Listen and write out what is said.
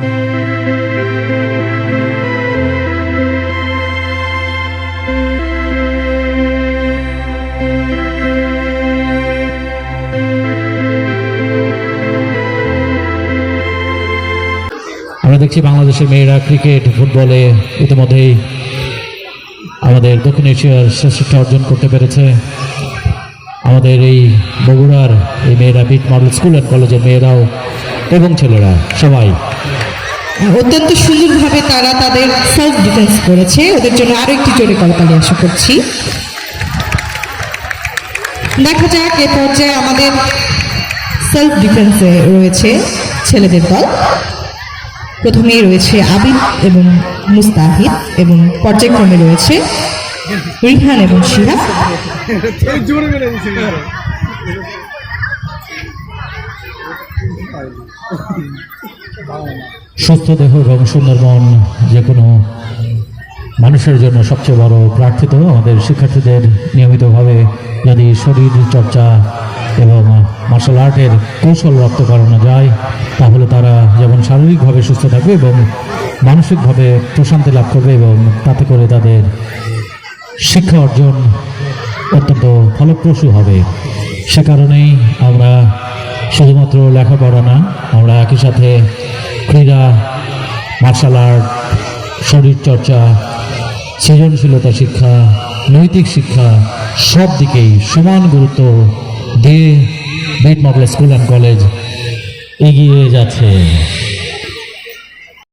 আমরা দেখছি বাংলাদেশের মেয়েরা ক্রিকেট, ফুটবলে ইতিমধ্যেই আমাদের দক্ষিণ এশিয়ার শ্রেষ্ঠ অর্জন করতে পেরেছে। আমাদের এই বগুড়ার এই মেয়েরা বিট মডেল স্কুল অ্যান্ড কলেজের মেয়েরাও এবং ছেলেরা সবাই। অত্যন্ত সুন্দরভাবে তারা তাদের সেলফ ডিফেন্স করেছে। ওদের জন্য আরও একটি জোরে করতালি আশা করছি। দেখা যাক, এ পর্যায়ে আমাদের সেলফ ডিফেন্সে রয়েছে ছেলেদের দল। প্রথমেই রয়েছে আবিদ এবং মুস্তাহিদ এবং পর্যায়ক্রমে রয়েছে রিহান এবং দিচ্ছে সুস্থ দেহ এবং সুন্দর মন যে কোনো মানুষের জন্য সবচেয়ে বড় প্রার্থিত আমাদের শিক্ষার্থীদের নিয়মিতভাবে যদি শরীর চর্চা এবং মার্শাল আর্টের কৌশল রপ্ত করানো যায়, তাহলে তারা যেমন শারীরিকভাবে সুস্থ থাকবে এবং মানসিকভাবে প্রশান্তি লাভ করবে এবং তাতে করে তাদের শিক্ষা অর্জন অত্যন্ত ফলপ্রসূ হবে। সে কারণেই আমরা শুধুমাত্র লেখাপড়া না, আমরা একই সাথে ক্রীড়া মার্শাল আর্ট শরীরচর্চা সৃজনশীলতা শিক্ষা, নৈতিক শিক্ষা, সব দিকেই সমান গুরুত্ব দিয়ে বিট স্কুল অ্যান্ড কলেজ এগিয়ে যাচ্ছে।